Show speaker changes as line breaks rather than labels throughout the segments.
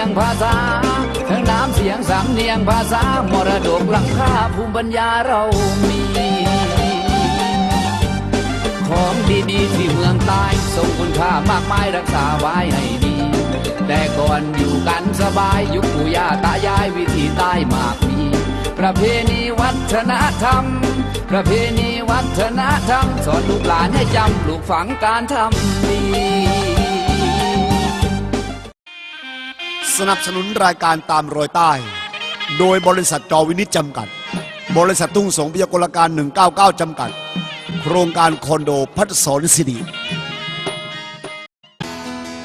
ยงภาษาน้ำเสียงสำเนียงภาษามรดกลังค่าภูมิปัญญาเรามี ของดีๆที่เมืองใต้ทรงคุณค่ามากมายรักษาไว้ให้ดี แต่ก่อนอยู่กันสบายยุคปู่ย่าตายายวิธีใต้มากมี ประเพณีวัฒนธรรม ประเพณีวัฒนธรรม สอนลูกหลานให้จำปลูกฝังการทำดี
สนับสนุนรายการตามรอยใต้ โดยบริษัทจอวินิจจำกัด บริษัททุ่งสงพยากรการ 199 จำกัด โครงการคอนโดพัฒสอนสิริ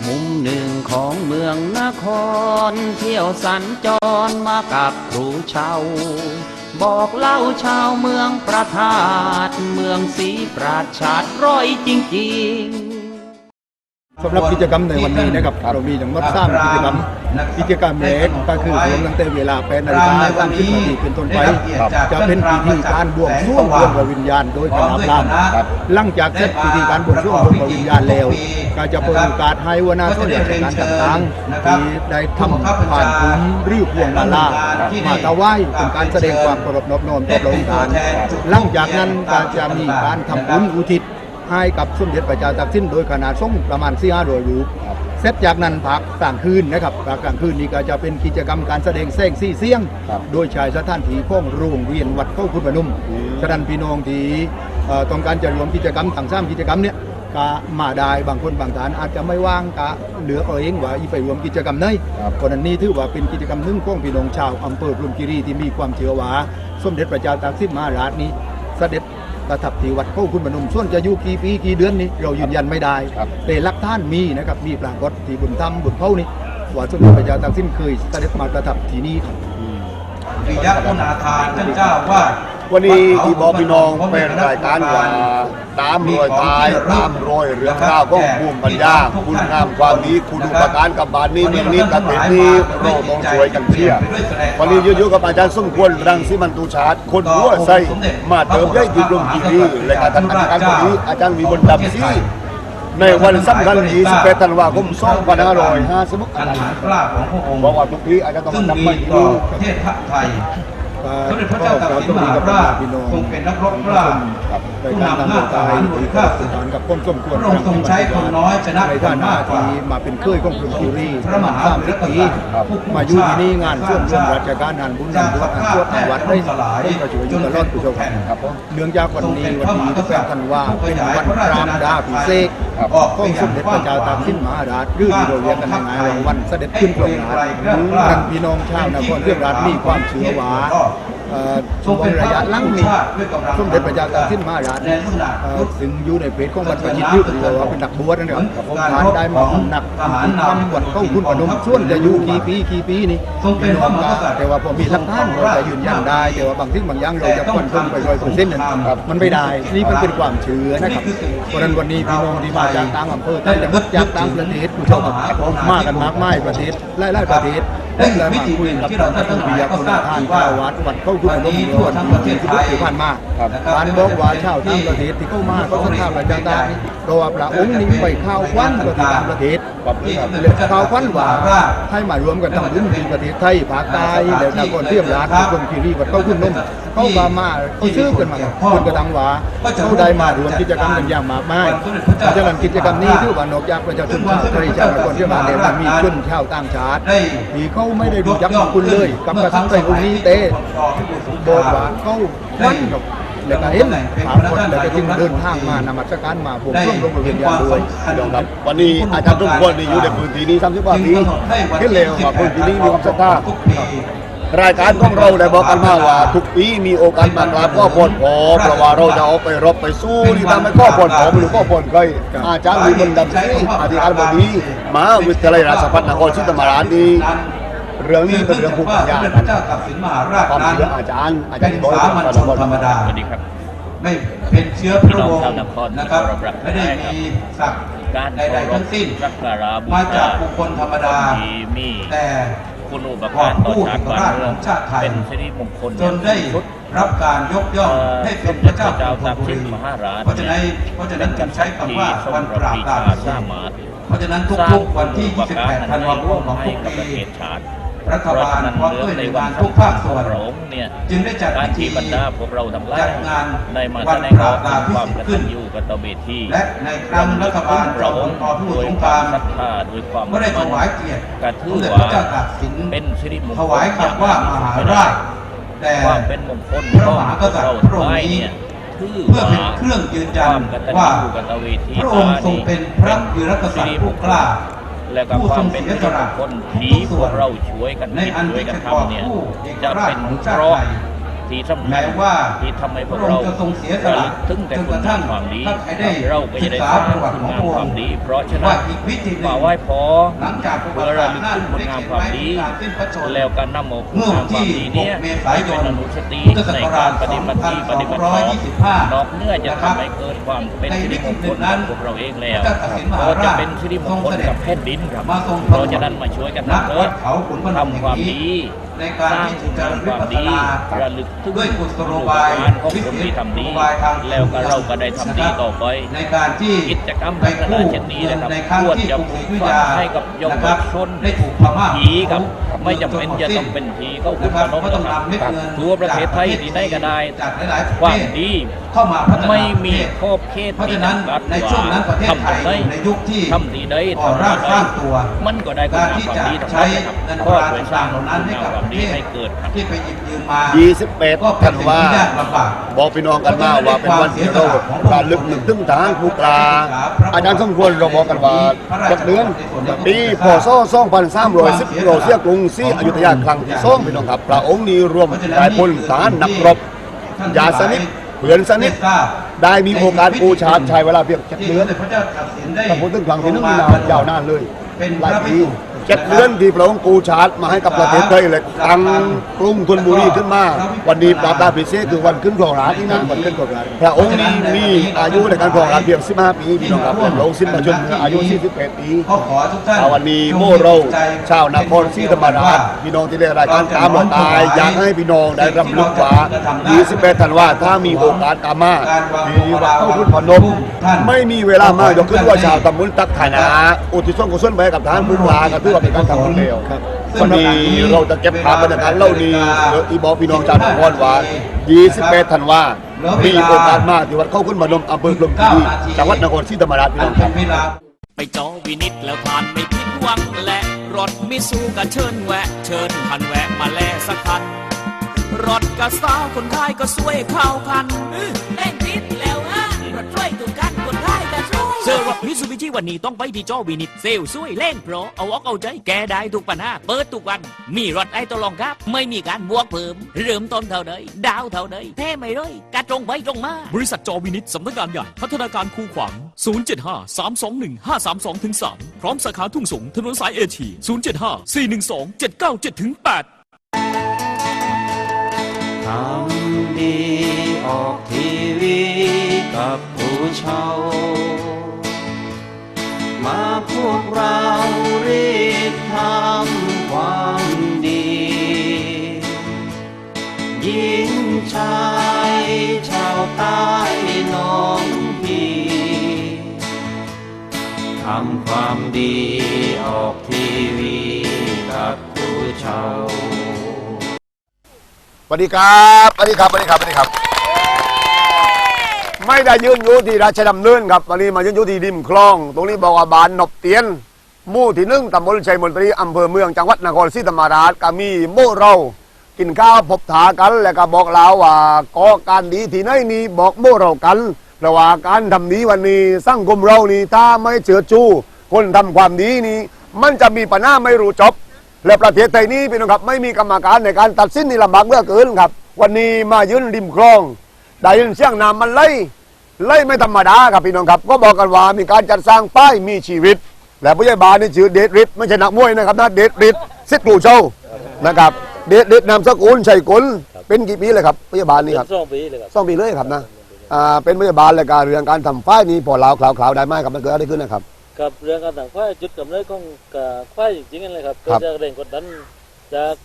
มุมหนึ่งของเมืองนคร เที่ยวสัญจรมากับครูเชาบอกเล่าชาวเมืองประทาดเมืองสีปราชาดร้อยจริงๆ
สำหรับกิจกรรมในวันนี้นะครับเรามีทั้งหมดสามกิจกรรมกิจกรรมแรกก็คือรวมตั้งแต่เวลาแปดนาฬิกาสามสิบนาทีเป็นต้นไปจะเป็นพิธีการบวงสรวงดวงวิญญาณโดยคณะพราหมณ์หลังจากเสร็จพิธีการบวงสรวงดวงวิญญาณแล้วก็จะเปิดโอกาสให้วนาส่วนราชการต่างๆที่ได้ทำผ่านภูมิริ้วพวงมาลามาถวายเป็นการแสดงความเคารพนอบน้อมต่อพระองค์ท่านหลังจากนั้นก็จะมีการทำบุญอุทิศ ให้กับสมเด็จพระเจ้าตากสินโดยขนาดส่งประมาณ4 5 0 0รูปเสร็จจากนั้นพักกลางคืนนะครับพักกลางคืนนี้ก็จะเป็นกิจกรรมการแสดงแสงสีเสียงโดยชายสถานที่ข้องโรงเรียนวัดเข้าคุณพนมฉะนั้นพี่น้องที่เอ่อต้องการจะรวมกิจกรรมต่างซ้ำกิจกรรมเนี้ยก็มาได้บางคนบางฐานอาจจะไม่ว่างก็เหลือเอาเองว่าอีไปรวมกิจกรรมไหนเพราะนั้นนี่ถือว่าเป็นกิจกรรมหนึ่งของพี่น้องชาวอำเภอพรหมคีรีที่มีความเชื่อว่า สมเด็จพระเจ้าตากสินมหาราชนี้ เสด็จ ประทับที่วัดเข้าคุณพนมส่วนจะอยู่กี่ปีกี่เดือนนี้เรายืนยันไม่ได้ แต่หลักฐานมีนะครับมีปรากฏที่บุญธรรมบุญเผ่านี่ว่าสมเด็จพระเจ้าตากสินเคยเสด็จมาประทับที่นี่ครับ
ปิยะคุณาทานท่านเจ้าวาด
วันนี้ที่บอกพี่น้องเป็นรายการว่าตามรอยตายตามรอยเรื่องราวของภูมิปัญญาคุณงามความดีคุณอุปการกับบานนี้เมืองนี้กับเป็นนี้เราต้องช่วยกันเชียร์วันนี้อยู่ๆกับอาจารย์สมควรรังสิมันตุชาติคนหัวใส่มาเติมได้ที่กรมทีวีและการท่านอาจารย์คนนี้อาจารย์วิบลดำซี่ในวันสำคัญ28ธันวาคม2556
อันกล้าของพระองค์
บอกว่าทุกทีอาจจะต้อง
ซึ่ง
นำ
มี
มาอ
ต่อยู่ประเทศไทย สมเด็จพระเจ้าตากสินมหาราชทรงเป็นนักรบกล้า
ในการนำตัวตายที่ข้าศึกฐานกับพ้นสมควร
พระองค์ทรงใช้คนน้อยชนะ
ใน
ค
ฐานนะ
มากกว่า
ที่มาเป็นเคยของกรุงคิรี
พระมหา
สามสิบปี
ผู้คุม
มาอยู่ที่นี่งาน
ชา
ส่วน
ติ
รวมราชการงานบุญงานบวชงานสวดงานวัดได้
สลาย
ได้ประชุมอยู่ตลอดผู้ชม
จนเป็น
ครับผมเนื่องจากวันนี้วันที่28ธันวาเป็นวันพรามดาพิเศษก
ครับ
ของสมเด็จพระเจ้าตากสินมหาราชหรือที่เราเรียกกันง่ายๆว่าวันเสด็จขึ้นกรมราชท่านพี่น้องชาวนครเรียบราชมีความเชื่อว่า เอ่อช่วงระยะหลังนี้สมเด็จพระเจ้าตากสินมหาราชเนี่ยเอ่อซึ่งอยู่ในเพจของบรรพชิตยุทธ์หรือว่าเป็นนักบวชนะครับทานได้มาหนักทำวัดเข้าคุณพนมส่วนจะอยู่กี่ปีกี่ปีนี่พี่น้องก็แต่ว่าพอมีหลักฐานเราจะยืนยันได้แต่ว่าบางสิ่งบางอย่างเราจะคอนเฟิร์มไปร้อยเปอร์เซ็นต์นั้นมันไม่ได้นี่มันเป็นความเชื่อนะครับเพราะฉะนั้นวันนี้พี่น้องที่มาจากต่างอำเภอต่างจังหวัดจากต่างประเทศผู้ชมมากันมากมายประเทศหลายๆประเทศและมาคุยกับท่านพระวิยาคุณทานข้าวัดวัดเข้าคุณพนมทั่วทั้งประเทศที่ผ่านมาการบอกว่าชาวต่างประเทศที่เข้ามาก็ต้องข้าวประจังได้เพราะว่าพระองค์นี้ไปข้าวควันประเทศต่างประเทศเลยข้าวควันว่าให้มารวมกันทำบุญที่ประเทศไทยภาคใต้แล้วนครเทียมราชคนคีรีวัดเข้าคุณนมเข้ามามาเขาซื้อกันมาคนกระทังว่าเขาได้มารวมกิจกรรมกันอย่างมากมายเพราะฉะนั้นกิจกรรมนี้ถือว่านอกจากประชาชนชาวไทยชาวนครเทียมราชแล้วมันมีชนชาวต่างชาติที่เขาไม่ได้รู้จักคุณเลยกับกระทั่งไทยองค์นี้เต้ บอกว่าเขาวันกับแล้วก็เห็นถามคนแล้วก็จึงเดินทางมานมัสการมาผมร่วมลงเรียนยาด้วย
พี่น้องครับวันนี้อาจารย์ทุกคนนี่อยู่ในพื้นที่นี้30กว่าปีเห็นแล้วว่าพื้นที่นี้มีความศรัทธารายการของเราได้บอกกันมาว่า ทุกปีมีโอกาสมากราบก็พรขอเพราะว่าเราจะเอาไปรบไปสู้ที่ทำให้ข้อพรขอหรือข้อพรเคยอาจารย์มีบนดำซีอธิการบดีมหาวิทยาลัยราชภัฏนครศรีธรรมราชนี่ เรื่องนี้เป็นเรื่องภูมิปัญญา
สมเด็จพระเจ้าตากสินมหาราช
ความ
นั้น
เชื่ออาจารย์อาจาร
เป็
ย์
น
บอก
สามัญชนธรรมดา
สวัสดีครับ
ไม่เป็นเชื้อพระวง
พี่น้องชาว
ศ์
นคร
นะครับ
ที่เคารพรัก
ไม่ได้มีศักดิ์
การ
ใดๆทั้งสิ้น
สักการะบูชา
มาจากบุคคลธรรมดา
ที่มี
แต่ค
คุณูป
กอ
การ
ด
ต่อ
กู้
ชา
เอ
ติ
ก
บ้าน
ราชข
เมือ
องงชาติไทย
เป็นสิริมงคล
จนได้
อย่างสุด
รับการยกย่องให้เป็นพระเจ้า
เจ้า
แผ่น
ตาก
ดิ
สิ
น
นมหาราช
เพราะฉะนั้นเพราะฉะนั้นจึงใช้คำว่า
ทรง
วัน
ป
ประราบ
ปี
ดา
ชา
บ
สามารถ
เพราะฉะนั้น
สร้าง
ทุกๆวันที่
คุณูปการ
28 ธันวาคมของ
ให้
ทุก
กับป ระ
ปี
เทศชาติ
รัฐบาลพร้อมด้วยหน่วยงานทุกภาคส่วน
พระองค์เนี่ย
จึงได้จัด
การ
พิธี
ที่บรรดาพวกเราทั้งหลาย
จัดงาน
ในมา
วั
แส
น
ดง
ป
อ
รา
อบก
ดา
ถึ
บ
ง
พิ
ความ
สิท
ก
ธิ์ขึ้
ตั
น
ญญูกตเวที
และในครั้งรัฐบาล
พระองค์
จอมพลส
ด้วย
ง
ค
คราวา
ม
ม
ศรัทธาด้วยความ
ก็ได้ถวายเกียรติ
กระ
ส
ทื
ม
อ
เด็จ
ว่า
พระเจ้าตากสิน
เป็นสิริมงคล
ถวายคำว่ามหาราชแต่
ความเป็นมงคล
พระมหากษัตริย์พระองค์นี้
เนี่ยถือ
เพื่อเป็น
ว่า
เครื่องยืน
ค
ยัน
วามกตัญ
ว่า
ญูกตเวที
พระองค์ทรงเป็นพระวีรกษัตริย์ผู้กล้า
และก็ความเป็นสิริมงคนที่พวกเราช่วยกัน
ใน
คิด
อัน
ช่วยกันทำเนี่ยจะเป็นเพราะ
ทย
ที่สำคั
แม้
ญ
ว่า
ที่ทำให้พ
พ
ว
ระ
ก
อง
เรา
ค์จะทรงเสียสละ
ถึงแต่
จน
คุ
ก
ณ
ระ
งา
ทั่
ม
ง
ความดี
ถ้าใครได้
เราก็จะ
ศึก
ได้
ษา
สร้าง
ประวัติ
คุณ
ของ
งาม
พระ
ค
อ
วางม
ค์
ดี เพราะฉะนั้
ว่านอีกวิธีหนึ่
มางไหว้พอ
หลังจากประวั
เพื่อ
ติ
ระ
ศาสต
ลึ
ร์
ก
นั้น
ถึงคุณ
ได้
งาม
เขียน
ความดี
ไว้ในการสิ้นพระชนม์
แล้วการนำเอาคุณ
เมื่องา
มควา
ที่
มดีเนี่ย
6เมษายน
เป็นอนุสติ
พุทธศั
ใน
ก
กา
ราช
รปฏิบัติที่ปฏิบัติของ
2225
นอกเหนื้อจะ
นะครับ
ทำให้เกิดความเป็นสิริมงคลกับพวกเราเองแล้ว
พระเจ้าตากสินมหา
ก็
ราช
จะเป็นสิริมงคลกับแผ่นดินครับ
มาทรง
เพราะฉะนั้นมาช่วยกัน
ณ
ทำเถ
วั
อะ
ดเขาขุนพนม
ทำความ
แห่ง
ดี
นี้ในการที่จะระลึกพัฒนา
ระลึกถึง
ด้วยกุศโลบาย
ของคนที่ทำดี
กุศโลบายทาง
แล้วก็เราก็ได้ทำดีต่อไป
ในการที่
กิจกรรม
ไป
พัฒนา
กู้
เช่นนี้นะครับ
ในครั้ง
ควร
ที่
จะ
กรุงศรีอยุธ
ฝายา
ก
ให้กับเยาว
นะครับ
ชน
ได้ถูกพม่า
ผีกับ
บุก
ไม่จำเป็นจะต้องเป็นผีก็คุณ
นะ
พ
ครับ
นม
ก็ต้อง
นะครับ
นำเม็ดเงิน
ทั่วประเทศไทยที่ไหนก็ได้
จากหลายๆประเทศ
ความดี
เข้ามาพัฒนา
ไม่มี
ประเทศ
ขอบเขต
เพราะฉะนั้น
ที่จำกัด
ในช่วงนั้นประเทศไทย
ทำได้
อยู่ในยุคที่
ทำดีได้
ก่อ
ทำ
ร่าง
ได้
สร้างตัว
มันก็ได้คุณ
การ
งาม
ที่
ความ
จะ
ดีทั้ง
ใช้
นั้นนะครับ
เงินต
ก็
รา
ช่วยส
ต่า
ร้าง
งๆเหล่า
คุ
นั้น
ณ
ให้
งาม
กับ
ควา
ป
ม
ระ
ดี
เทศ
ให้เกิดครับ
ที่ไปหยิบยืมมา
21
ก็เป็
ธั
น
น
สิ่ง
วา
ที่ยากลำบาก
บอกพี่น้องกันมาว่าเป็นวันที่เราการลึกหนึ่งถึงทางผู้กลาอาจารย์สมควรเราบอกกันว่าจากเดือนปีพศ2310เราเสียกรุงศรีอยุธยาครั้งที่สองพี่น้องครับพระองค์นี้รวมนายพลทหารนักรบยาสนิท เพื่อนสนิทได้มีโอกาสปูชาใช้เวลาเพียงเจ็ดเดือน
พระเจ้าตากสินได้
ถ้าพูดถึงครั้งที่นึงนี่นานยาวนานเลย
เป็น
หลาย
พระภิ
ปี
กษุ
เจ็ดเดือนที่พระองค์ปูชาร์จมาให้กับประเทศไทยเลยตั้งกรุงธนบุรีขึ้นมา วันนี้ปราบดาพิเศษคือวันขึ้นครองราชที่นั่นวันขึ้นครองราชพระองค์นี้มีอายุในการครองราชเพียง 15 ปีพี่น้องครับพระองค์สิ้นพระชนม์อายุ 41 ปี
ก็ขอทุกท่าน
วันนี้โมเราชาวนครศรีธรรมราชพี่น้องที่ได้รายการตามรอยตายอยากให้พี่น้องได้รำลึกว่า28ธันวาถ้ามีโอกาสตามมาที่วัดเข้าพุทธพนมไม่มีเวลามากยกขึ้นว่าชาวตำบลตักฐานะอุทิศส่วนกุศลไปกับทหารผู้กลาก็ถือว่าเป็นการทำบุญเร็ววันนี้เราจะเก็บภาพบรรยากาศเล่านี้เดี๋ยวอีบอกพี่น้องชาวนครว่า28ธันวามีโอกาสมากที่วัดเข้าขึ้นพนมอำเภอพรหมคีรีจังหวัดนครศรีธรรมราชพี่
อั
น้
น
องค
เป็
รับ
นเวลา
ไปจอวินิตแล้วผ่านไม่ผิดหวังและรถมิสูก็เชิญแวะ เชิญพันแวะมาแลสักคันรถกระสาวคนไทยก็สวยเข้ากันเล่นติด วยเซอร์รถมิสูบิชิวันนี้ต้องไปที่จอวินิตเซลช่วยเล่นโปรเอาอกเอาใจแกได้ทุกปัญหาเปิดทุกวัน มีรถไอ้ตัวรองครับ ไม่มีการบวกเพิ่ม เริ่มต้นเท่าใดดาวเท่าใดแท้ไม่เลยกระตรงไปตรงมา
บริษัทจอวินิตสำนักงานใหญ่พัฒนาการคูขวาง 075 321 532 3 พร้อมสาขาทุ่งสงถนนสายเอเชีย075 412 797 8
ทำดีออกทีวีกับผู้เช่า มาพวกเรารีบทำความดีหญิงชายชาวใต้น้องพี่ทำความดีออกทีวีกับผู้เช่า
สวัสดีครับสวัสดีครับสวัสดีครับสวัสดีครับ ไม่ได้ยืนอยู่ที่ราชดำเนินครับวันนี้มายืนอยู่ที่ริมคลอง ตรงนี้บอกว่าบานนบเตียนหมู่ที่หนึ่งตำบลชัยมนตรีอำเภอเมืองจังหวัดนครศรีธรรมราชก็มีโม่เรา กินข้าวพบถากัน แล้วก็บอกเราว่าก่อการดีที่ไหนนี่บอกโม่เรากันเพราะว่าการทำดีวันนี้สังคมเรานี่ถ้าไม่เชื่อจู้คนทำความดีนี่ มันจะมีปัญหาไม่รู้จบ และประเทศไทยนี้พี่น้องครับ ไม่มีกรรมการในการตัดสินนี่ลำบากเหลือเกินครับ วันนี้มายืนริมคลอง ได้ยินเสียงน้ำมันไหลไหลไม่ธรรมดาครับพี่น้องครับ ก็บอกกันว่ามีการจัดสร้างป้ายมีชีวิต และผู้ใหญ่บ้านนี่ชื่อเดชฤทธิ์ไม่ใช่นักมวยนะครับนะเดชฤทธิ์สิทธิ์ปู่เจ้านะครับ เดชฤทธิ์นามสกุลชัยกุลเป็นกี่ปีเลยครับผู้ใหญ่บ้านนี่ครับ
สองปีเลยครับ
สองปีเลยครับนะอ่าเป็นผู้ใหญ่บ้านและการเรื่องการทำป้ายนี้พอลาวคลาวๆได้ไหมครับมันเกิดอะไรขึ้นนะครับ
กับเรื่องการต่างฝ่ายจุดกำเนิดของกับฝ่ายจริงๆนั่นเลยครับ
ครับ
เกิดจากแรงกดดันจาก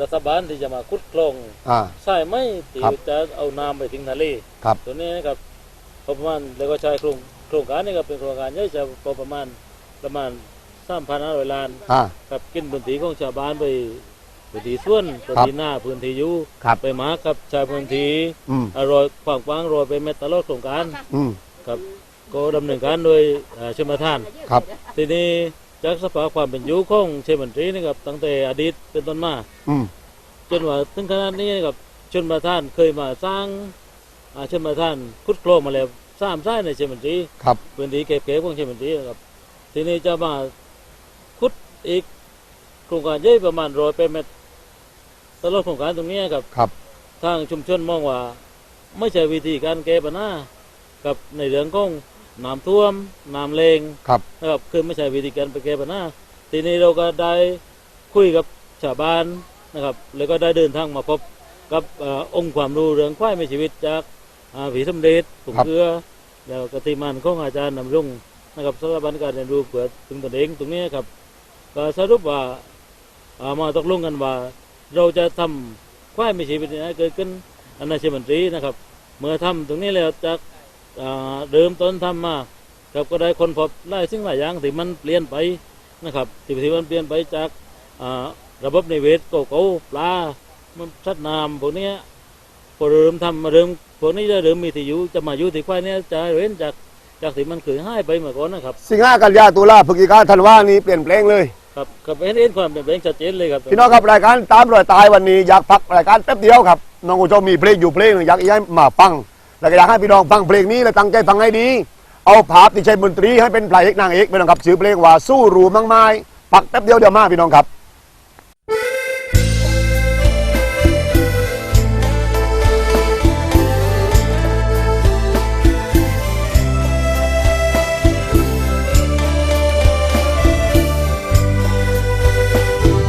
รัฐบาลที่จะมาขุดคลอง
อ่า
ใช่ไหมที่
ครับ
จะเอาน้ำไปถึงทะเล
ครับ
ตัวนี้นะครับประมาณแล้วก็ใช้โครงโครงการนี้ก็เป็นโครงการใหญ่จะประมาณประมาณสามพันห้าร้อยล้าน
อ่า
กับกินพื้นที่ของชาวบ้านไปพื้นที่ส่วนพื้นที่หน้าพื้นที่อยู่
ครับ
ไปหมากับชายพื้นที่
อืม
อร่อยกว้างๆโรอยไปเม็ดตลอดโครงการ
อืม
ครับก็ดำเนินการโดยเอ่อชมทาน
ครับ
ทีนี้ จากสภาพความเป็นอยู่ของเชยบันตรีนะครับตั้งแต่อดีตเป็นต้นมา
อืม
จนว่าถึงขนาดนี้นะครับชนประทานเคยมาสร้างอาชนประทานขุดโคลงมาแล้วสามไร่ในเชยบันตรี
ครับ
พื้นที่เก็บเก็บของเชยบันตรีนะครับทีนี้จะมาขุดอีกโครงการใหญ่ประมาณร้อยเมตรตลอดโครงการตรงนี้ครับ
ครับ
ทางชุมชนมองว่า ไม่ใช่วิธีการแก้ปัญหากับในเรื่องของ น้ำท่วมน้ำเลง
ครับ
นะครับคือไม่ใช่วิธีการไปแก้ปัญหาทีนี้เราก็ได้คุยกับชาวบ้านนะครับ แล้วก็ได้เดินทางมาพบกับเอ่อองค์ความรู้เรื่องควายมีชีวิตจากอ่าผีสมเด็จถุง
ครับ
เกลือแล้วกติมันของอาจารย์นำรุ่งนะครับสถาบันการเรียนรู้เผื่อถึงตนเองตรงนี้ครับก็สรุปว่าอ่ามาตกลงกันว่า เราจะทำควายมีชีวิตนี้ให้เกิดขึ้นอันนาเชยบันตรีนะครับ เมื่อทำตรงนี้แล้วจากอ่า เดิมต้นทำมาครับก็ได้คนพบหลายสิ่งหลายอย่างที่มันเปลี่ยนไปนะครับที่ที่มันเปลี่ยนไปจากอ่าระบบนิเวศเก่าๆปลามันสัตว์น้ำพวกเนี้ยพอเริ่มทำมาเริ่มพวกนี้จะเริ่มมีที่อยู่จะมาอยู่ที่ควายเนี้ยจะเว้นจากจากที่มันเคยหายไปเมื่อก่อนนะครับ
สิงหากันยาตุลาพฤศจิกาธันวานี้เปลี่ยนแปลงเลย
ครับครับเห็นเห็นความเปลี่ยนแปลงชัดเจนเลยครับ
พี่น้องครับรายการตามรอยตายวันนี้อยากพักรายการแป๊บเดียวครับน้องโอโจมีเพลงอยู่เพลงหนึ่งอยากให้มาฟัง แล้วก็อยากให้พี่น้องฟังเพลงนี้และตั้งใจฟังให้ดี เอาภาพที่ใช้ดนตรีให้เป็นพระเอกนางเอกพี่น้องครับชื่อเพลงว่าสู้รูมั่งไม้พักแป๊บเดียวเดียวมาพี่น้องครับ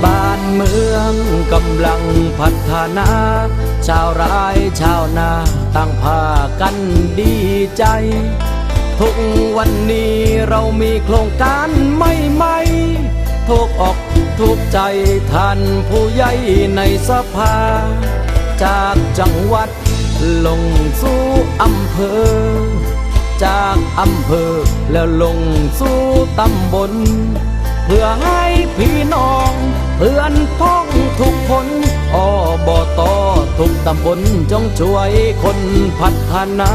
บ้านเมืองกำลังพัฒนา ชาวไร่ชาวนาต่างพากันดีใจ ทุกวันนี้เรามีโครงการใหม่ๆทุกอกทุกใจท่านผู้ใหญ่ในสภา จากจังหวัดลงสู่อำเภอ จากอำเภอแล้วลงสู่ตำบล เพื่อให้พี่น้อง เพื่อนพ้องทุกคน อบตทุกตำบลจงช่วยคนพัฒนา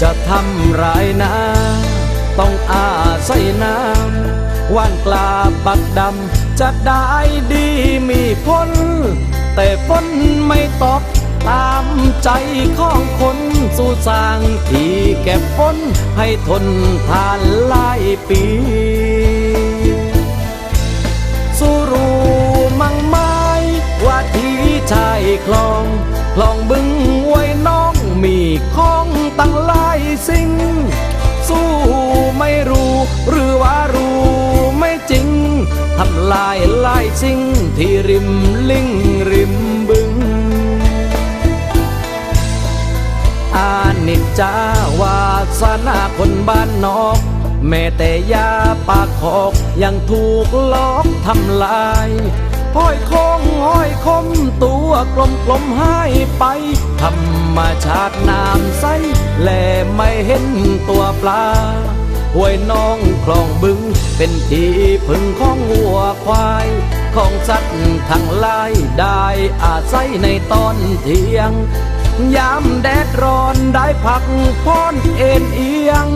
จะทำไรนะต้องอาศัยน้ำว่านกลาปักดำจะได้ดีมีผลแต่ฝนไม่ตกตามใจของคนสู่สร้างที่เก็บฝนให้ทนทานหลายปี คลองคลองบึงไว้น้องมีของตั้งหลายสิ่ง สู้ไม่รู้หรือว่ารู้ไม่จริงทำลายลายสิ่งที่ริมลิงริมบึง อานิจจาวาสนาคนบ้านนอกแม้แต่ยาปากคอกยังถูกลอกทำลาย ห้อยคงห้อยคมตัวกลมกลมหายไป ธรรมชาติน้ำใส แลไม่เห็นตัวปลาห้วยน้องคลองบึง เป็นที่พึ่งของวัวควาย ของสัตว์ทั้งหลายได้อาศัยในตอนเที่ยง ยามแดดร้อนได้พักพรเอ็นเอียง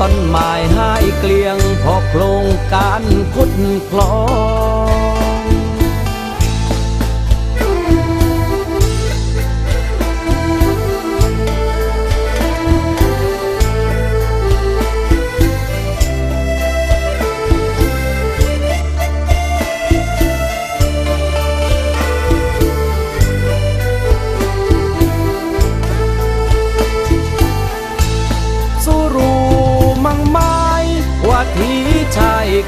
ต้นไม้หายเกลียงพอโครงการขุดคลอง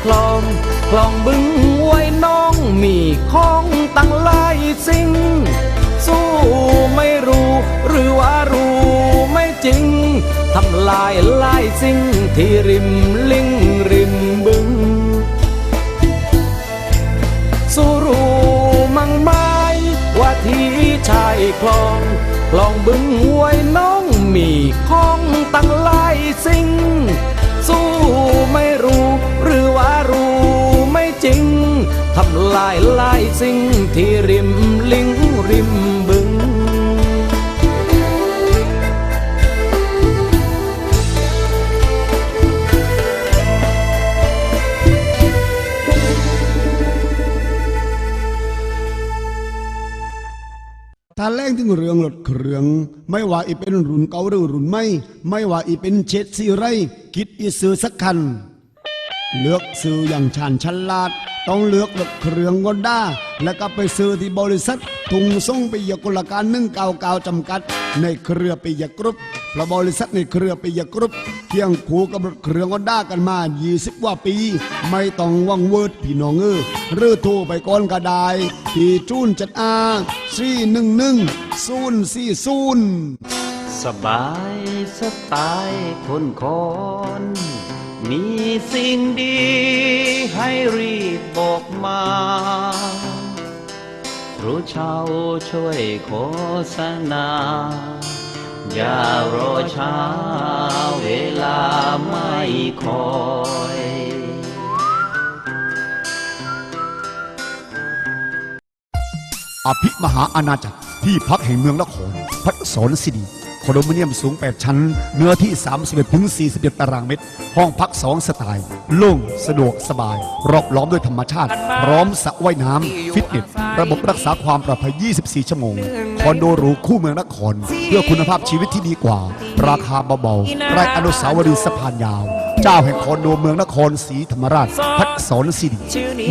คลองคลองบึงห้วยน้องมีข้องตั้งลายสิ่ง สู้ไม่รู้ หรือว่ารู้ไม่จริงทำลายลายสิ่งที่ริมลิงริมบึง สู้รู้มั่งไม้ว่าที่ชายคลองคลองบึงห้วยน้องมีข้องตั้งลายสิ่ง สู้ไม่รู้ หรือว่ารู้ไม่จริง ทำลายลายสิ่งที่ริมลิงริมา
แรงถึงเรืองหลดเครือง ไม่ว่าอีเป็นรุ่นเก่าหรือรุ่นใหม่ ไม่ว่าอีเป็นเช็ดซีไรคิดอีซื้อสักคัน เลือกซื้ออย่างชาญฉลาด ต้องเลือกหลดเครืองก็ได้แล้วก็ไปซื้อที่บริษัททุงส่งไปยกุลการหนึ่งเก่าเกาจำกัด ในเครือปิยกรุ๊ป ราะบริษัทในเครือปิยกรุ๊ปเคียงคู่กับรถเครื่องก็ได้กันมา 20 กว่าปี ไม่ต้องวังเวิร์ดพี่น้องเออหรือโทรไปก่อนก็ได้ที่จูนจัดอาสี่หนึ่งหนึ่งศูนย์สี่ศูนย์
สบายสไตล์คนคนมีสิ่งดีให้รีบบอกมารู้ช่าช่วยโฆษณา อย่ารอช้าเวลาไม่คอย
อภิมหาอาณาจักรที่พักแห่งเมืองนครพัฒสอนสิริคอนโดมิเนียมสูง 8 ชั้น เนื้อที่ 31ถึง41 ตารางเมตร ห้องพัก 2 สไตล์ โล่ง สะดวก สบาย รอบล้อมด้วยธรรมชาติ พร้อมสระว่ายน้ำ ฟิตเนส ระบบรักษาความปลอดภัย 24 ชั่วโมง อนโดหรูคู่เมืองนคร เพื่อคุณภาพชีวิตที่ดีกว่า ราคาเบาๆใกล้อนุสาวรีย์สะพานยาว เจ้าแห่งคอนโดเมืองนครศรีธรรมราชพัฒสอนสิริ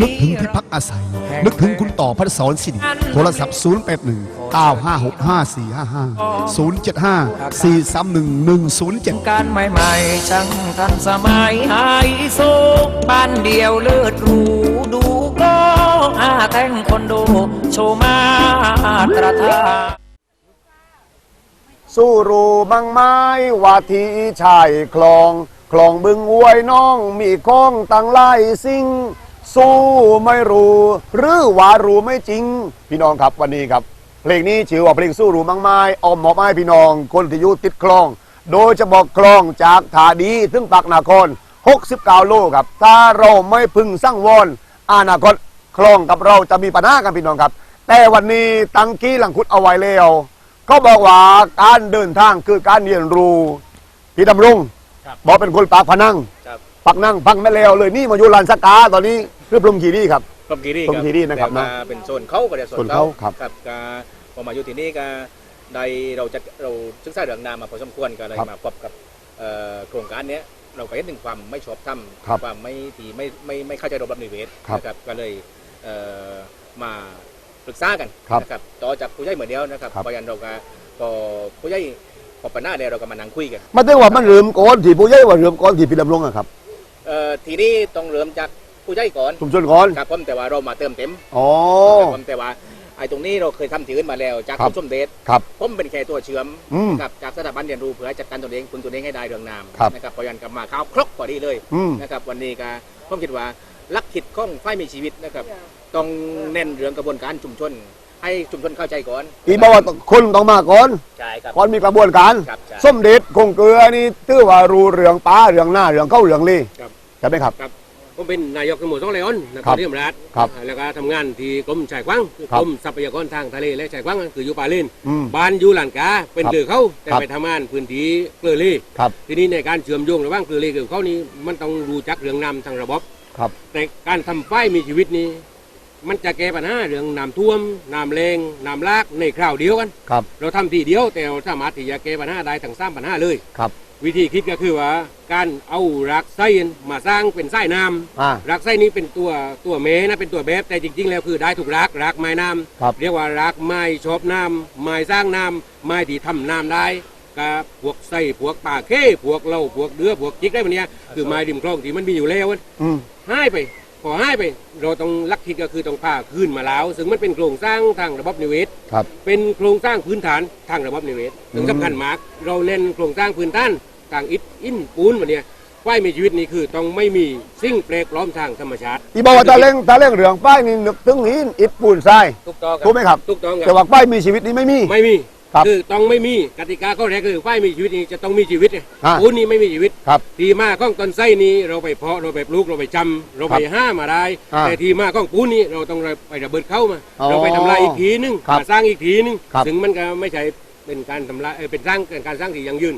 นึกถึงที่พักอาศัย นึกถึงคุณต่อพัฒสอนสิริโทรศัพท์ 081 956 5455 075 431 107
การใหม่ๆช่างทันสมัยไฮโซบ้านเดียวเลิศหรูดูก็อาแต่งคอนโดโชว์มาตรฐาน
สู้รูบังไม้ว่าที่ชายคลองค ลองบึงอวยน้องมีข้องตั้งไล่สิ่ง สู้ไม่รู้ หรือว่ารู้ไม่จริง พี่น้องครับวันนี้ครับ เพลงนี้ชื่อว่าเพลงสู้รู้มังไม้ออมหมอบไม้พี่น้อง คนที่อยู่ติดคลอง โดยจะบอกคลองจากถาดีถึงปากนาคร69 โลครับ ถ้าเราไม่พึงสร้างวอนอนาคตคลองกับเราจะมีปัญหากันพี่น้องครับ แต่วันนี้ตังกี้หลังคุดเอาไว้แล้วก็บอกว่าการเดินทางคือการเรียนรู้พี่ดำรง
ครับ
บอกเป็นคนปากพนัง
ครับ
ปักนั่งพังไม่แล้วเลยนี่มาอยู่ลานสกาตอนนี้คือพรหมคีรีครับ
พรหมคีรี
พรหมคีรีนะครับ
แล้ว
เน
มา
อะ
เป็นโซนเขาก็เดี๋ยวโซ
โซ
น
น
เขา
เขาครับ
ครับก็พอมาอยู่ที่นี่ก็ได้เราจะเราศึกษาเรื่องน้ำมาพอสมควรก็เลย
ครับ
มาพบกับเอ่อโครงการเนี้ยเราก็เห็นถึงความไม่ชอบธรรม
ครับ
ความไม่ที่ไม่ไม่ไม่เข้าใจระบบนิเวศ
ครับ
นะครับก็เลยเอ่อมาปรึกษากัน
ครับ
นะครับต่อจากผู้ใหญ่เหมือนเดียวนะครับ
ครับ
เพราะฉะนั้นเราก็พอผู้ใหญ่พ อปัญหาเนี่ยเราก็มานั่งคุยกัน
มาถึงว่ามันเริ่มก่อนที่ผู้ใหญ่ว่าเริ่มก่อนที่พี่ดำรงอะครับ
เอ่อทีนี้ต้องเริ่มจากผู้ใหญ่ก่อน
ชุมชนก่อน
ครับผมแต่ว่าเรามาเติมเต็ม
อ๋อ
ครับผมแต่ว่าไอ้ตรงนี้เราเคยทำถือมาแล้วจาก
ครับ
คุณสมเด็จ
ครับ
ผมเป็นแค่ตัวเชื่อม
อืม
นะครับจากสถาบันเรียนรู้เพื่อจัดการตนเองคุณตัวเองให้ได้เรื่องนาม
ครับ
นะครับพอยันกลับมาข้าวครกพอดีเลย
อืม
นะครับวันนี้ก็ผมคิดว่าลักคิดของไฟมีชีวิตนะครับต้องเน้นเรื่องกระบวนการชุมชน ให้ชุมชนเข้าใจก่อน
อีบอกว่าคนต้องมาก่อน
ใช่ครับ
ก่อนมีกระบวนการ
ครับใช่
ส้มเด็ดคงเกลือนี่ถือว่ารู้เรื่องป้าเรื่องหน้าเรื่องเข้าเรื่องลี่
ครับ
ใช่ไหมครับ
ผมเป็นนายกสโมุทรสงไลออนนค
ครั
ร
บ
ศรีธรรมราช
ครับ
แล้วก็ทำงานที่กรมชายกว้างคือ
ครั
ก
บ
รมทรัพยากรทางทะเลและชายกว้างคืออยู่ป่าเลน
อืม
บ้านอยู่หลานกาเป็น
ครับ
เกลือเขาแต่
ครับ
ไปทำงานพื้นที่เกลือลี่
ครับ
ทีนี้ในการเชื่อมโยงระหว่างเกลือลี่กับเขานี่มันต้องรู้จักเรื่องน้ำทางระบบ
ครับ
แต่การทำไฟมีชีวิตนี้ มันจะแก้ปัญหาเรื่องน้ำท่วมน้ำแรงน้ำลากในคราวเดียวกัน
ครับ
เราทำทีเดียวแต่เราสามารถที่จะแก้ปัญหาได้ทั้งสามปัญหาเลย
ครับ
วิธีคิดก็คือว่าการเอารักไส้มาสร้างเป็นไส้น้ำ
อ่า
รักไส้นี้เป็นตัวตัวเมนะเป็นตัวแบบแต่จริง ๆ แล้วคือได้ถูกรักรักไม้น้
ครับำ
เรียกว่ารักไม้ชอบน้ำไม้สร้างน้ำไม้ที่ทำน้ำได้กับพวกไส้พวกป่าเข้พวกเหล้าพวกเดือพวกจิกได้พวกเนี้ยคือไม้ริมคลองที่มันมีอยู่แล้วอะ
อืม
หายไป พอหายไปเราต้องลักคิดก็คือต้องพาขึ้นมาแล้ว ซึ่งมันเป็นโครงสร้างทางระบบนิเวศ
ครับ
เป็นโครงสร้างพื้นฐานทางระบบนิเวศซึ่ง
อืม
สำคัญมาก เราเน้นโครงสร้างพื้นฐานทางอิฐอินปูนวันเนี้ยควายมีชีวิตนี่คือต้องไม่มีสิ่งแปลกปลอมทางธรรมชาติ
ที่บอกว่าตาเล่งตาเล่งเหลืองป้ายนี่นึกถึงหินอิฐปูนทราย
ถูกต้อง
ถูกไหมครับ
ถูกต้องค
แต่
รับ
ว่าป้ายมีชีวิตนี้ไม่มี
ไม่มี
ครับ
คือต้องไม่มีกติกาข้อแรกคือควายมีชีวิตนี่จะต้องมีชีวิตไง
อ่า
ปูนนี่ไม่มีชีวิต
ครับ
ทีมาของต้นไส้นี้เราไปเพาะเราไปปลูกเราไปจำเราไป
ครับ
ห้ามาได้
อ่า
แต่ทีมาของปูนนี่เราต้องไประเบิดเข้ามา
อ๋อ
เราไปทำลายอีกทีนึง
ครับ
มาสร้างอีกทีนึง
ครับ
ถึงมันก็ไม่ใช่เป็นการทำลายเอ่อเป็นสร้างเป็นการสร้างที่ยั่งยืน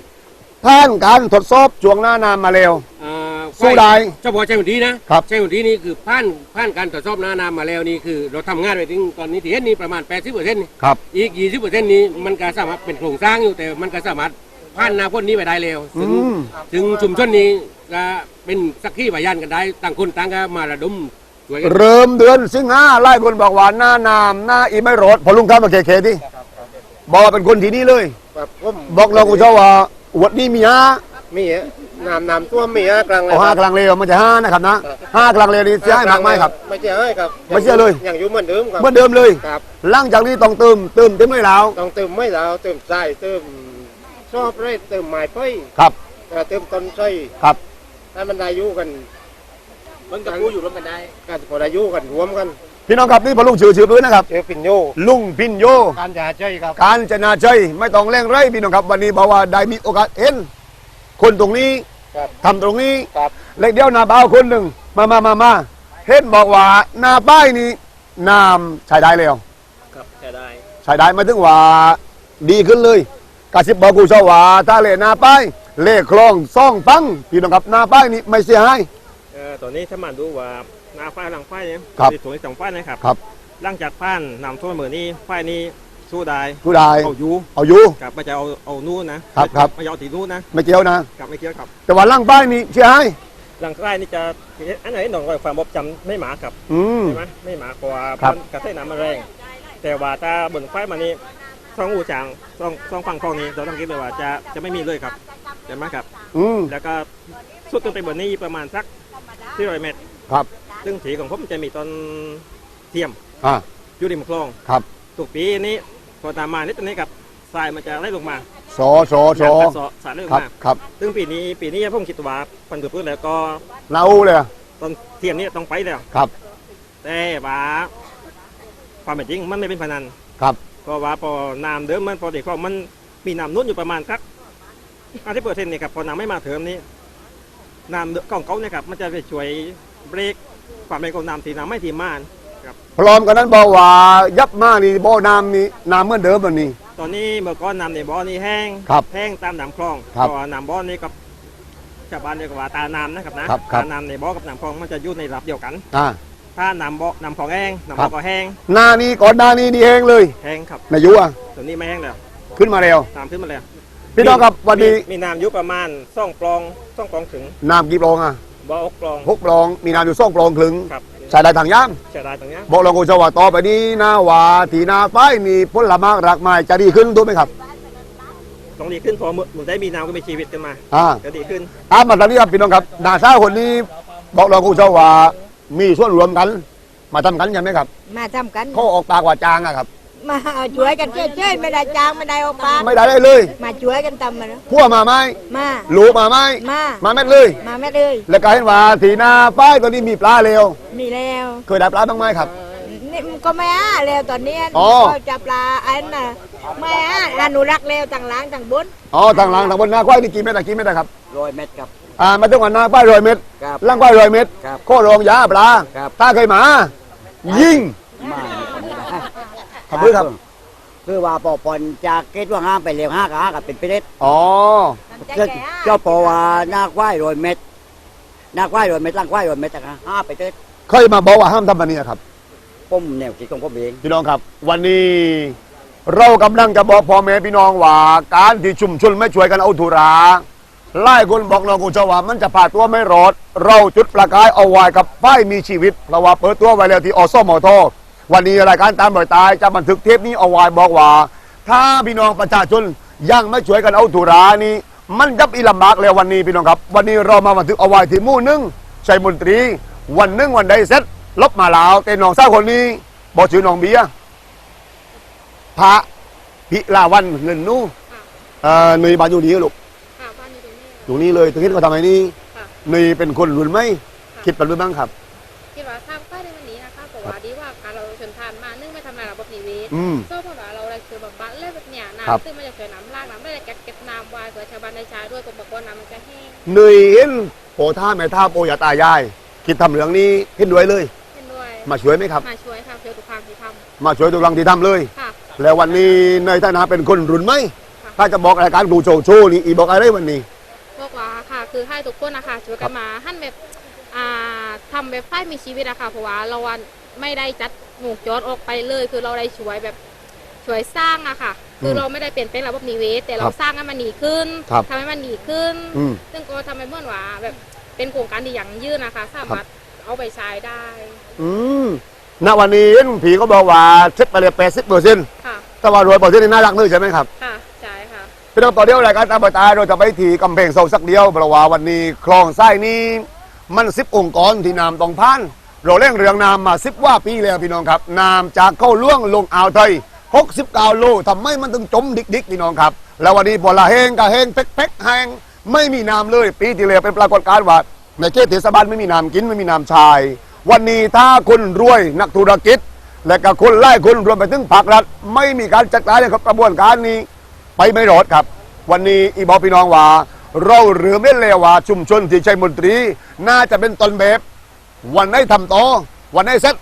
ท่านการทดสอบช่วงหน้านามมาเร็ว
อ่า
สู้ได้
เฉพาะใช่วันที่นะครับใช่วันที่นี่คือผ่านผ่านการตรวจสอบหน้านามมาแล้วนี่คือ เราทำงานไปถึงตอนนี้ที่เห็นนี่ประมาณ 80เปอร์เซ็นต์
ครับ
อีก 20เปอร์เซ็นต์นี้มันก็สามารถเป็นโครงสร้างอยู่แต่มันก็สามารถผ่านหนาพ้นนี้ไปได้แล้วถึง
อืม
ถึงชุมชนนี้ก็เป็นสักขีพยานกันได้ต่างคนต่างก็มาระดมช่วยกัน
เริ่มเดือนสิงหาไล่คนบอกว่าหน้านามหน้าอีไม่รดพอลุงเข้ามาเคเคที่บอกว่าเป็นคนที่นี่เลย
แบบผม
บอกเรากูเจ้าว่าวัดนี้มีห้า
มีอะ น้ำน้ำท่วมมีอะกลางเลย
เอาห้า
ค
ก
รับ
ลางเลวมันจะห้านะครับนะห้ากลางเลวนี่เสียให้มากไหมครับ
ไม่ใช่ให้ครับ
ไม่ใช่เลย
อย่างอยู่เหมือนเดิมครับ
เหมื่อนเดิมเลย
ครับ
หลังจากนี้ต้องเติมเติมเต็มเลยแล้ว
ต้องเติมไม่แล้วเติมทรายเติมชอบเลยเติมไม้ไป
ครับ
แต่เติมต้นไส้
ครับ
ให้มันได้อยู่กัน
มันกับผู้อยู่ร่วมกันได้
ก็พอได้อยู่กันรวมกัน
พี่น้องครับนี่พอลุงชื่อชื่อพื้นนะครับ
เจอปิ่นโย
ลุงพินโย
การยาใจครับ
การจนาใจไม่ต้องเร่งไรพี่น้องครับ วันนี้บอกว่าได้มีโอกาสเห็น คนตรงนี้
ครับ
ทำตรงนี้
ครับ
เล็กเดียวนาบ้าวคนหนึ่งมามามามาเห็นบอกว่าหนาป้ายนี้น้ำใช้ได้แล้ว
ครับใช่ได้
ใช้ได้ไม่ถึงว่าดีขึ้นเลยกระสิบบอกกูเจ้าว่าถ้าเลหนาป้ายเลขคลองซ่องปังพี่น้องครับหนาป้ายนี้ไม่เสียหาย
เอ่อตอนนี้ถ้ามันดูว่าหน้าไฟหลังไฟเนี่ย
ครับ
ที่ถูกสองไฟนะครับ
ครับ
หลังจากผ่านนำท่วมมือนี้ไฟนี้ สู้ได้
ผู้ใด
เอาอยู่
เอาอยู่
กับไม่จะเอาเอานู่นนะครับ
ครับ
ไม่เอาตีนู่นนะ
ไม่เกี่ยวนะ
กับไม่เกี่ยวกับ
แต่ว่าล่างป้ายนี้เสียหาย
หลังไฟนี่จะอันไหนหนองไฟความบอบจำไม่หมากับ
อืม
ใช่ไหมไม่หมากว่า
ครับ
มันกระแสน้ำมันแรง แต่ว่าถ้าบนไฟมานี้ซองอูจางซองซองฝั่งคลองนี้เราต้องคิดเลยว่าจะจะไม่มีเลยครับใช่ไหมครับ
อืม
แล้วก็สุดลงไปบนนี้ประมาณสักที่ร้อยเมตร
ครับ
ซึ่งถีของผมจะมีต้นเทียม
อ่า
อยู่ริมคลอง
ครับ
ทุกปีนี้ พอตามมานิดนี้กับทรายมันจะไหลลงมา
โสโสโส
น้ำกระสอบสายไหลลง
ครับ
มา
ครับ
ซึ่งปีนี้ปีนี้ผมคิดว่าพันธุ์พืชแล้วก็
นาอูเลยอะ
ต้นเทียมนี้ต้องไปแล้ว
ครับ
แต่ว่าความเป็นจริงมันไม่เป็นพนัน
ครับ
เพราะว่าพอน้ำเดิมมันพอเด็กคลองมันมีน้ำนุ่นอยู่ประมาณสักห้าสิบเปอร์เซ็นต์เนี่ยครับพอน้ำไม่มาเถิมนี้น้ำของเขาเนี่ยครับมันจะไปช่วยเบรกความเป็นของน้ำที่น้ำไม่ทีมาน
พร้อมกันนั้นบอกว่ายับมานี่บ่อน้ำนี่น้ำเหมือนเดิมแบบนี้
ตอนนี้เมื่อก่อนน้ำในบ่อนี่แห้ง
ครับ
แห้งตามน้ำคลอง
ครับ
เพราะว่าน้ำบ่อนี่กับชาวบ้านเรียกว่าตาน้ำนะครับนะครับ
ครับ
ตาน้ำในบ่อกับน้ำคลองมันจะอยู่ในระดับเดียวกัน
อ่า
ถ้าน้ำบ่อน้ำคลองแห้งน้ำ
ครั
บ่อบ ก็แห้ง
หน้านี้ก่อนหน้านี้นี่เองเลย
แห้งครับ
นายยุอะ
ตอนนี้ไม่แห้งแล้ว
ขึ้นมาเร็ว
น้ำขึ้นมาแล้ว
พี่น้องครับวันนี้
มีมีน้ำอยู่ประมาณสองปลองสองปลองถึง
น้ำกี่ปลองอะ
บ่ออกปลอง
หกปลองมีน้ำอยู่สองปลองครึ่ง
ครับ
ใส่ได้ทางย่าง
เสียดายตรงเนี้ย
บอกเรากูจะว่าต่อไปนี้นาว่าที่นาป้ายมีผลไม้รากไม้จะดีขึ้นถูกไหมครับ
ต้องดีขึ้นพอหมึงได้มีน้ำก็มีชีวิตขึ้นมา
อ่า
ก็ดีขึ้น
อ่ามาตอนนี้ครับพี่น้องครับนาซาคนนี้บอกเรากูจะว่ามีส่วนรวมกัน มาทำกันใช่ไหมครับ
มาทำกัน
เขาออกปากว่าจางอะครับ
มาช่วยกันเช่ยๆไม่ได้จ้างไม่ได้ออกปาก
ไม่ได้เลย
มาช่วยกันทำมัน
พวกมาไหม
มา
ลูกมาไหม
มา
มาแม่นเลย
มาแม่เลย
แล้วก็เห็นว่าที่นาป้ายตัวนี้มีปลาเร็ว
มีแล้ว
เคยได้ปลาบ้างไหมครับ
นี่มันก็ไม่อ้าแล้วตอนนี้
อ๋อ
ก็จะปลาอันน่ะไม่อ้าอนุรักษ์แล้วต่างหล้างต่างบน
อ๋อทางหลังทางบนนาควายนี่กี่เมตรอะกี่เมตรอะครับ
ร้อยเม็ดครับ
อ่ามาต้องกันนาป้ายร้อยเมตร
ครับ
ล่างป้ายร้อยเมตร
ครับ
โครองยาปลา
ครับ
ถ้าเคยหมา ยิง
มา
ขอบคุณครับ
คือว่าปอปอนจากเกตว่าห้ามไปเร็วห้ากับห้ากับเป็นไปได้
อ๋อ
ใจแก่อ้า
เจ้าปอว่าหน้าควายร้อยเม็ดหน้าควายร้อยเม็ดล่างควายร้อยเม็ดนะห้าไปเต้
เคยมาบอกว่าห้ามทำแบบนี้ครับ
ผมแนวคิดของผมเอง
พี่น้องครับ วันนี้เรากำลังจะบอกพ่อแม่พี่น้องว่า การที่ชุมชนไม่ช่วยกันเอาธุราไล่คนบอกน้องกูจะว่ามันจะผ่าตัวไม่รอด เราจุดประกายเอาไว้กับป้ายมีชีวิตเพราะว่าเปิดตัวไว้แล้วที่อสมท วันนี้รายการตามรอยตายจะบันทึกเทปนี้เอาไว้บอกว่า ถ้าพี่น้องประชาชนยังไม่ช่วยกันเอาธุรานี้ มันยับอีลำบากแล้ววันนี้พี่น้องครับ วันนี้เรามาบันทึกเอาไว้ที่หมู่หนึ่งชัยมนตรี วันหนึ่งวันใดเสร็จลบมาลาวแต่น้องสาวคนนี้บอกชื่อน้องเบียร์พระพิลาวันเงินนู้เอ่อหน่วยบานอยู่นี่ลูกอยู่นี่เลยตรงนี้ก็ทำไมนี่นี่เป็นคนรุ่นไหมคิดเป็นรุ่นบ้างครับา
ยระบบนิเวศ
อืม
โซ่เพราะว่าเราได้คือแบบบัตรเลยแบบเนี้ย
ครับ
น้ำซึ่งมันจะช่วยน้ำลากน้ำไม่ได้กักเก็บน้ำไว้เผื่อชาวบ้านได้ใช้ด้วยก็บอกว่าน้ำมันจะแห้ง
เหนื่อยเห็นโอท่าแม่ท่าโปยาตายาย คิดทำเรื่องนี้เห็นด้วยเลย
เห็นด้วย
มาช่วยไหมครับ
มาช่วยค่ะช่วยทุกครั้งที่ท
มาช่วยตัวรังที่ทำเลยำ
ค่ะ
แล้ววันนี้ในฐานะเป็นคนรุ่นไหมถ้าจะบอกรายการดูโชว์โชว์นี่อีบอกอะไรวันนี้
บอกว่าค่ะ คือให้ทุกคนนะคะช่วยกันมาหั่นแบบอ่าทำแบบไฟมีชีวิตอะค่ะเพราะว่าเราวัน ไม่ได้จัดหมู่จอดออกไปเลย คือเราได้ช่วยแบบช่วยสร้างอะค่ะ คือ
ม
เราไม่ได้เปลี่ยนแปลงระบบนิเวศแต่เรา
ครับ
สร้างให้มันดีขึ้น
ครับ
ทำให้มันดีขึ้น
อืม
ซึ่งก็ทำให้เหมื่อนว่าแบบเป็นโครงการที่ยั่งยืนนะคะ สามารถเอาไปใช้ได้
อืมณวันนี้เห็นผีก็บอกว่าเซ็ตไปเลยแปดสิบเปอร์เซ็นต์
ค่ะ
ถ้าว่ารวยเปอร์เซ็นต์นี่น่ารักเลยใช่ไหมครับ
ค่ะใช่ค่ะ
พี่น้องต่อเดียวรายการตามไปตายเราจะไปที่กำแพงเสาสักเดียวเพราะว่าวันนี้คลองไส้นี้มันสิบองค์กรที่นำต้องพัน เราเล่งเรืองนามมาสิบว่าปีแล้วพี่น้องครับนามจากเข้าล่วงลงอ่าวไทย69โลทำไมมันถึงจมดิกดิกๆพี่น้องครับ แล้ววันนี้พอละแห้งก็แห้งเป๊กๆแห้งไม่มีน้ำเลย ปีที่แล้วเป็นปรากฏการณ์ว่าในเขตเทศบาลไม่มีน้ำกินไม่มีน้ำชาย วันนี้ถ้าคนรวยนักธุรกิจ และก็คนไล่คนรวมไปถึงภาครัฐ ไม่มีการจัดการเลยครับกระบวนการนี้ไปไม่รอดครับ วันนี้อีบอกพี่น้องว่า เราหรือไม่เลวว่าชุมชนที่ชัยมนตรี น่าจะเป็นต้นแบบ วันไหนทำต่อวันไหนเสร็จ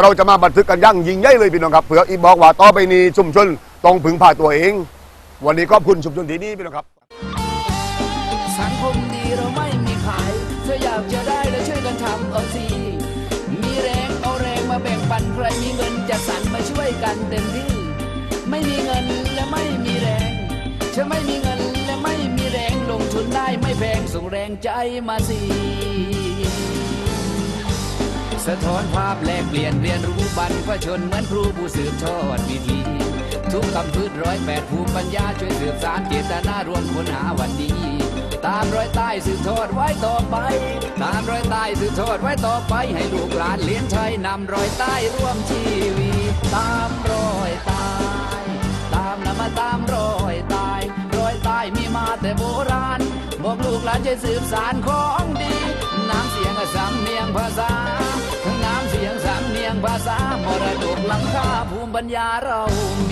เราจะมาบันทึกกันยั่งยิงใหญ่เลยพี่น้องครับเผื่ออีบอกว่าต่อไปนี้ชุมชนต้องพึงพาตัวเอง วันนี้ขอบคุณชุมชนที่นี่พี่น้องครับ
สังคมดีเราไม่มีขายถ้าอยากจะได้แล้วช่วยกันทำเอาสิมีแรงเอาแรงมาแบ่งปันใครมีเงินจัดสรรมาช่วยกันเต็มที่ ไม่มีเงินและไม่มีแรงฉันไม่มีเงินและไม่มีแรงลงทุนได้ไม่แพงส่งแรงใจมาสิ สะท้อนภาพแลกเปลี่ยนเรียนรู้บรรพชนเหมือนครูผู้สืบทอดวิธีทุกคำพืชร้อยแปดภูมิปัญญาช่วยสืบสารเจตนารวมค้นหาวันดี ตามรอยใต้สืบทอดไว้ต่อไป ตามรอยใต้สืบทอดไว้ต่อไปให้ลูกหลานเลี้ยงชัยนำรอยใต้ร่วมชีวิตตามรอยใต้ตามนำมาตามรอยใต้รอยใต้มีมาแต่โบราณบอกลูกหลานช่วยสืบสารของ สียงกับสำเนียงภาษาน้ำเสียงสำเนียงภาษามรดกหลังคาภูมิปัญญาเรามี